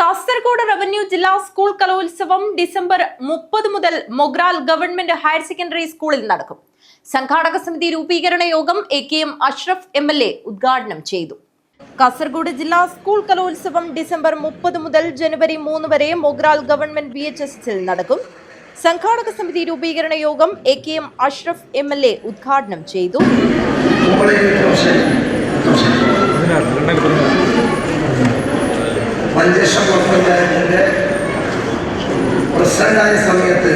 Kasaragod revenue ജില്ലാ school Kalolsavam December മുപ്പത് മുതൽ മൊഗ്രാൽ ഗവൺമെന്റ് ഹയർ സെക്കൻഡറി സ്കൂളിൽ നടക്കും. സംഘാടക സമിതി രൂപീകരണ യോഗം A K M Ashraf M L A ഉദ്ഘാടനം ചെയ്തു. കാസർഗോഡ് ജില്ലാ സ്കൂൾ കലോത്സവം ഡിസംബർ മുപ്പത് മുതൽ ജനുവരി മൂന്ന് വരെ Mogral government B H S നടക്കും. സംഘാടക സമിതി രൂപീകരണ യോഗം A K M Ashraf M L A ഉദ്ഘാടനം ചെയ്തു. മഞ്ചേശ്വരം ബ്ലോക്ക് പഞ്ചായത്തിന്റെ പ്രസിഡന്റായ സമയത്ത്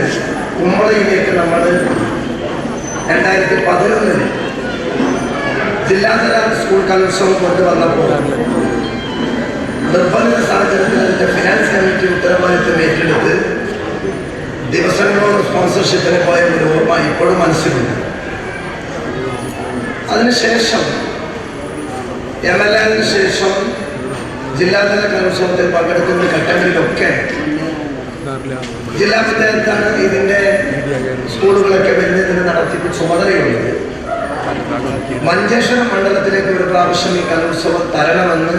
കുമ്പളയിലേക്ക് നമ്മൾ രണ്ടായിരത്തി പതിനൊന്നിൽ ജില്ലാതല സ്കൂൾ കലോത്സവം കൊണ്ടുവന്നപ്പോൾ നിർബന്ധിത സാഹചര്യത്തിൽ അതിന്റെ ഫിനാൻസ് കമ്മിറ്റി ഉത്തരവാദിത്വം ഏറ്റെടുത്ത് ദിവസങ്ങളോട് സ്പോൺസർഷിപ്പിന് പോയ ഒരു ഓർമ്മ ഇപ്പോഴും മനസ്സിലുണ്ട്. അതിനുശേഷം എം എൽ എന് ശേഷം ജില്ലാതല കലോത്സവത്തിൽ പങ്കെടുക്കുന്ന ഘട്ടങ്ങളിലൊക്കെ ജില്ലാ പഞ്ചായത്താണ് ഇതിന്റെ സ്കൂളുകളൊക്കെ വരുന്നതിന് നടത്തിപ്പ് ചുമതലയുള്ളത്. മഞ്ചേശ്വരം മണ്ഡലത്തിലേക്ക് ഒരു പ്രാവശ്യം ഈ കലോത്സവം തരണമെന്ന്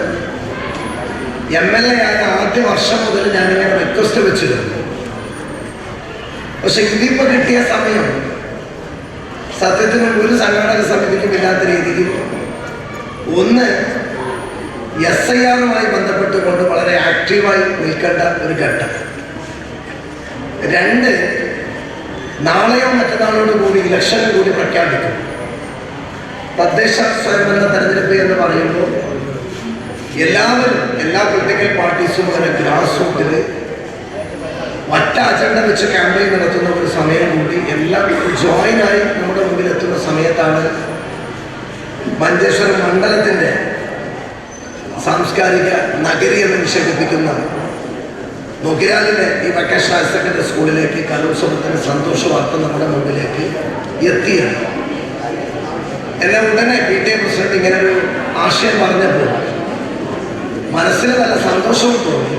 എം എൽ എ ആയ ആദ്യ വർഷം മുതൽ ഞാനിങ്ങനെ റിക്വസ്റ്റ് വെച്ചിരുന്നു. പക്ഷെ ഇതിപ്പോ കിട്ടിയ സമയം സത്യത്തിന് ഒരു സംഘാടക സമിതിക്കും ഇല്ലാത്ത രീതിയിൽ ഒന്ന് എസ് ഐ ആറുമായി ബന്ധപ്പെട്ടുകൊണ്ട് വളരെ ആക്റ്റീവായി നിൽക്കേണ്ട ഒരു ഘട്ടം. രണ്ട് നാളെയോ മറ്റന്നാളോട് കൂടി ഇലക്ഷൻ കൂടി പ്രഖ്യാപിക്കും. തദ്ദേശ സ്വയംഭരണ തെരഞ്ഞെടുപ്പ് എന്ന് പറയുമ്പോൾ എല്ലാവരും എല്ലാ പൊളിറ്റിക്കൽ പാർട്ടീസും അങ്ങനെ ഗ്രാസ് റൂട്ടിൽ ഒറ്റ അജണ്ട വെച്ച് ക്യാമ്പയിൻ നടത്തുന്ന ഒരു സമയം കൂടി എല്ലാം ജോയിനായി നമ്മുടെ മുമ്പിൽ എത്തുന്ന സമയത്താണ് മഞ്ചേശ്വരം മണ്ഡലത്തിന്റെ സാംസ്കാരിക നഗരി എന്ന് വിശേഷിപ്പിക്കുന്ന നൊഗിരാലിലെ ഈ വെക്കേഷൻ ഹയർ സെക്കൻഡറി സ്കൂളിലേക്ക് കലോത്സവത്തിന് സന്തോഷ വാർത്ത നമ്മുടെ മുമ്പിലേക്ക് എത്തിയാണ്. എന്നെ ഉടനെ പി ടി എ പ്രസിഡന്റ് ഇങ്ങനെ ഒരു ആശയം പറഞ്ഞപ്പോൾ മനസ്സിൽ നല്ല സന്തോഷവും തോന്നി.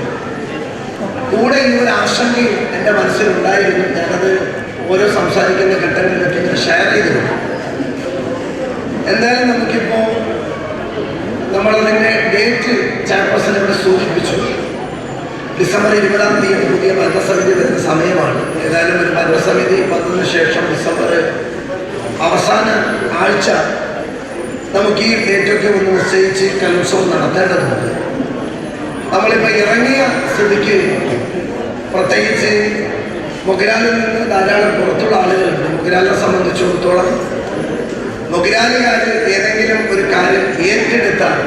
കൂടെ ഈ ഒരു ആശങ്കയും എന്റെ മനസ്സിലുണ്ടായിരുന്നു ഞാനത് ഓരോ സംസാരിക്കുന്ന ഘട്ടങ്ങളിലൊക്കെ ഷെയർ ചെയ്തിരുന്നു. എന്തായാലും നമ്മളതിന്റെ ഡേറ്റ് ചെയർപേഴ്സൺ ഇവിടെ സൂചിപ്പിച്ചു ഡിസംബർ ഇരുപതാം തീയതി പുതിയ ഭരണസമിതി വരുന്ന സമയമാണ്. ഏതായാലും ഒരു ഭരണസമിതി വന്നതിന് ശേഷം ഡിസംബർ അവസാന ആഴ്ച നമുക്ക് ഈ ഡേറ്റൊക്കെ ഒന്ന് നിശ്ചയിച്ച് കലോത്സവം നടത്തേണ്ടതുണ്ട്. നമ്മളിപ്പോൾ ഇറങ്ങിയ സ്ഥിതിക്ക് പ്രത്യേകിച്ച് മൊഗ്രാലിൽ നിന്ന് ധാരാളം പുറത്തുള്ള ആളുകളുണ്ട്. മൊഗ്രാലിനെ സംബന്ധിച്ചിടത്തോളം മൊഗ്രാലുകാർ ഏതെങ്കിലും ഒരു കാര്യം ഏറ്റെടുത്താൽ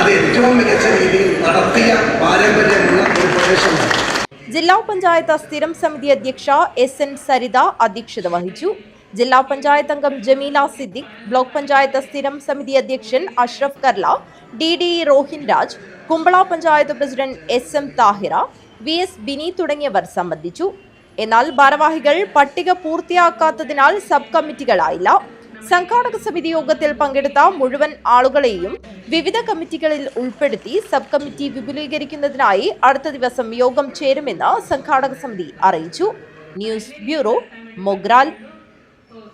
അത് ഏറ്റവും മികച്ച രീതിയിൽ നടത്തിയ പാരമ്പര്യമുള്ള ഒരു പ്രദേശമാണ്. ജില്ലാ പഞ്ചായത്ത് സ്ഥിരം സമിതി അധ്യക്ഷ എസ് എൻ സരിത അധ്യക്ഷത വഹിച്ചു. ജില്ലാ പഞ്ചായത്ത് അംഗം ജമീല സിദ്ദിഖ് ബ്ലോക്ക് പഞ്ചായത്ത് സ്ഥിരം സമിതി അധ്യക്ഷൻ Ashraf Karla D D Rohin Raj Kumbla panchayat president S M Thahira V S Bini തുടങ്ങിയവർ സംബന്ധിച്ചു. എന്നാൽ ഭാരവാഹികൾ പട്ടിക പൂർത്തിയാക്കാത്തതിനാൽ സബ് കമ്മിറ്റികളായില്ല. സംഘാടക സമിതി യോഗത്തിൽ പങ്കെടുത്ത മുഴുവൻ ആളുകളെയും വിവിധ കമ്മിറ്റികളിൽ ഉൾപ്പെടുത്തി സബ് കമ്മിറ്റി വിപുലീകരിക്കുന്നതിനായി അടുത്ത ദിവസം യോഗം ചേരുമെന്ന് സംഘാടക സമിതി അറിയിച്ചു. News bureau Mogral.